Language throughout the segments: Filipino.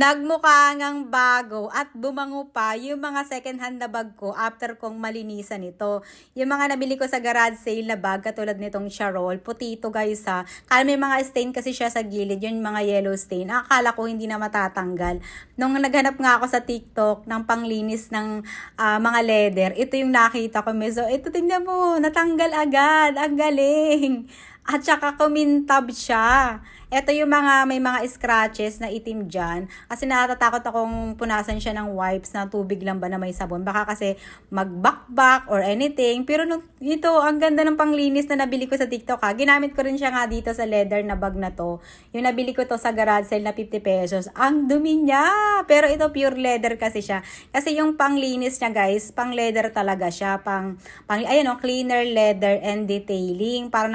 Nagmukha ngang bago at bumango pa yung mga second hand na bag ko after kong malinisan ito. Yung mga nabili ko sa garage sale na bag katulad nitong Charol, puti ito guys ha. Kala may mga stain kasi siya sa gilid, yung mga yellow stain. Akala ko hindi na matatanggal. Nung naghanap nga ako sa TikTok ng panglinis ng ah, mga leather, ito yung nakita ko. So, ito tingnan mo, natanggal agad. Ang galing. At saka kumintab siya. Ito yung mga may mga scratches na itim dyan. Kasi natatakot akong punasan siya ng wipes na tubig lang ba na may sabon. Baka kasi magbakbak or anything. Pero nung, ito, ang ganda ng panglinis na nabili ko sa TikTok ha. Ginamit ko rin siya nga dito sa leather na bag na to. Yung nabili ko to sa garage sale na 50 pesos. Ang dumi niya! Pero ito pure leather kasi siya. Kasi yung panglinis niya guys, pang leather talaga siya. Pang, pang ayun o, cleaner leather and detailing. Para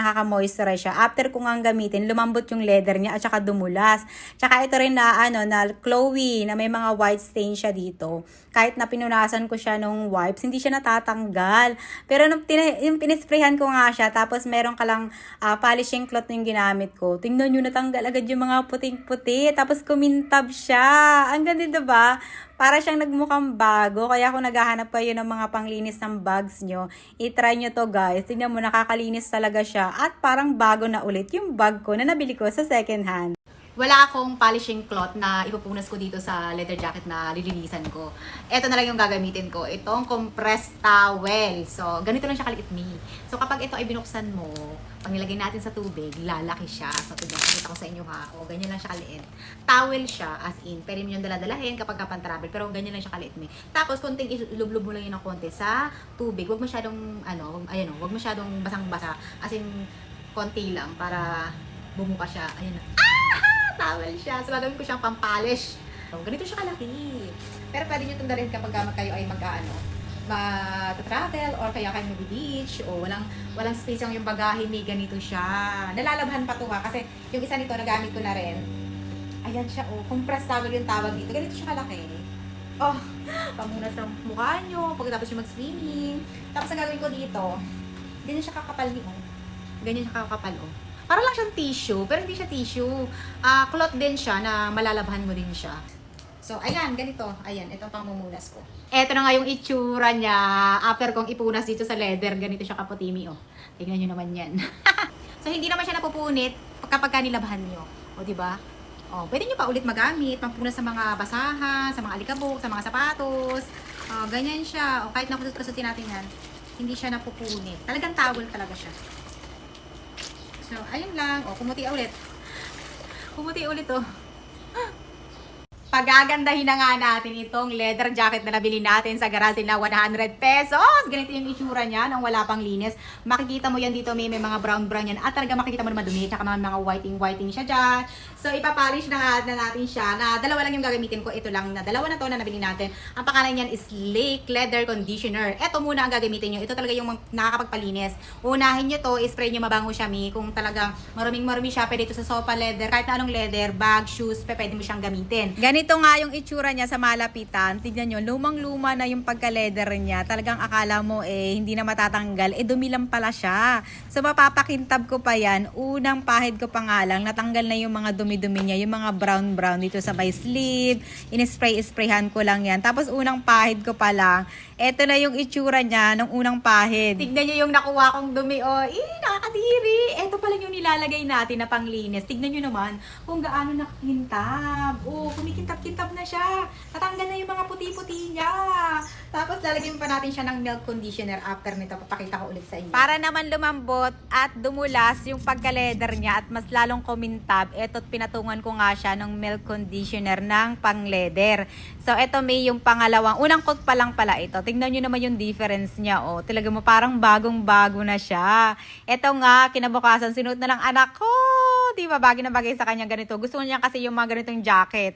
nakaka-moisturize siya. After ko nga gamitin, lumambot yung leather niya at saka dumulas. Tsaka ito rin na ano na Chloe na may mga white stain siya dito. Kahit na pinunasan ko siya nung wipes, hindi siya natatanggal. Pero nung tina- yung pinisprayhan ko nga siya, tapos meron ka lang ah, polishing cloth yung ginamit ko. Tingnan nyo, natanggal agad yung mga puting-puti. Tapos kumintab siya. Ang ganda diba? Para siyang nagmukhang bago. Kaya kung naghahanap kayo ng mga panglinis ng bags nyo, itry nyo to guys. Tingnan mo, nakakalinis talaga siya. At parang bago na ulit yung bag ko na nabili ko sa second hand. Wala akong polishing cloth na ipupunas ko dito sa leather jacket na lilinisan ko. Ito na lang yung gagamitin ko. Itong compressed towel. So, ganito lang siya kaliit ni. So, kapag ito ay binuksan mo, pag nilagay natin sa tubig, lalaki siya. So, tignan kita ko sa inyo ha. O, ganyan lang siya kaliit. Towel siya, as in. Pwede mo yung daladalahin kapag kapan travel. Pero ganyan lang siya kaliit ni. Tapos, konting ilublob mo lang yun ng konti sa tubig. Huwag masyadong, ano, ayan o, huwag masyadong basang-basa. As in, konti lang para bumuka siya. Ayun na towel siya. So, gagawin ko siyang pampalish. So, ganito siya kalaki. Pero pwede nyo itong dalhin kapag kayo ay mag-ano, mag-travel or kaya kayo mag-beach o walang walang space yung yung bagahe, may ganito siya. Nalalabhan pa to ha kasi yung isa nito nagamit ko na rin. Ayan siya oh, compressed towel yung tawag dito. Ganito siya kalaki. Oh, pamunas ng mukha nyo, pagkatapos nyo mag-swimming. Tapos ang gagawin ko dito, ganyan siya kakapal ni oh. Ganyan siya kakapal oh. Para lang siyang tissue, pero hindi siya tissue. Ah, cloth din siya na malalabhan mo din siya. So, ayan, ganito. Ayan, ito pang mumunas ko. Ito na nga yung itsura niya after kong ipunas dito sa leather. Ganito siya kaputimi, oh. Tingnan nyo naman yan. so, hindi naman siya napupunit kapag ka nilabhan nyo. O, di ba? O, pwede nyo pa ulit magamit, pampunas sa mga basahan, sa mga alikabok, sa mga sapatos. O, ganyan siya. O, kahit nakusot-kusutin natin yan, hindi siya napupunit. Talagang towel talaga siya. So, ayun lang. O, kumuti ulit. Kumuti ulit, oh. Pagagandahin na nga natin itong leather jacket na nabili natin sa garage na 100 pesos. Ganito yung itsura niya nang wala pang linis. Makikita mo yan dito, may, may mga brown-brown yan. At talaga makikita mo na madumi. Tsaka mga, mga whiting-whiting siya dyan. So, ipapolish na, nga na natin siya. Na dalawa lang yung gagamitin ko. Ito lang na dalawa na to na nabili natin. Ang pangalan niyan is Lake Leather Conditioner. Ito muna ang gagamitin nyo. Ito talaga yung nakakapagpalinis. Unahin nyo to, spray nyo mabango siya, mi. Kung talagang maruming-marumi siya, pwede ito sa sofa leather. Kahit na anong leather, bag, shoes, pwede mo siyang gamitin. Ganito nga yung itsura niya sa malapitan. Tignan nyo, lumang-luma na yung pagka-leather niya. Talagang akala mo eh, hindi na matatanggal. Eh, dumilang pala siya. So, mapapakintab ko pa yan. Unang pahid ko pa nga lang, natanggal na yung mga dumi-dumi niya. Yung mga brown-brown dito sa by sleeve. In-spray-sprayhan ko lang yan. Tapos, unang pahid ko pa lang. Eto na yung itsura niya nung unang pahid. Tignan nyo yung nakuha kong dumi. Oh, nakakadiri. Ito pala yung nilalagay natin na panglinis. Tignan nyo naman kung gaano nakakintab. Oh, kumikintab-kintab na siya. Tatanggal na yung mga puti-puti niya. Tapos lalagyan pa natin siya ng milk conditioner after nito. Papakita ko ulit sa inyo. Para naman lumambot at dumulas yung pagka-leather niya at mas lalong kumintab, eto't pinatungan ko nga siya ng milk conditioner ng pang-leather. So, eto may yung pangalawang, unang coat pa lang pala ito. Tingnan nyo naman yung difference niya, oh. Talaga mo parang bagong-bago na siya. Eto nga, kinabukasan, sinuot na lang anak ko. Di ba, bagay na bagay sa kanya ganito. Gusto niya kasi yung mga ganitong jacket.